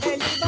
Thank.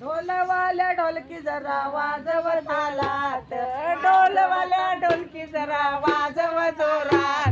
ढोलवाल्या ढोलकी जरा वाजव आलात ढोलवाल्या ढोलकी जरा वाजव जोरात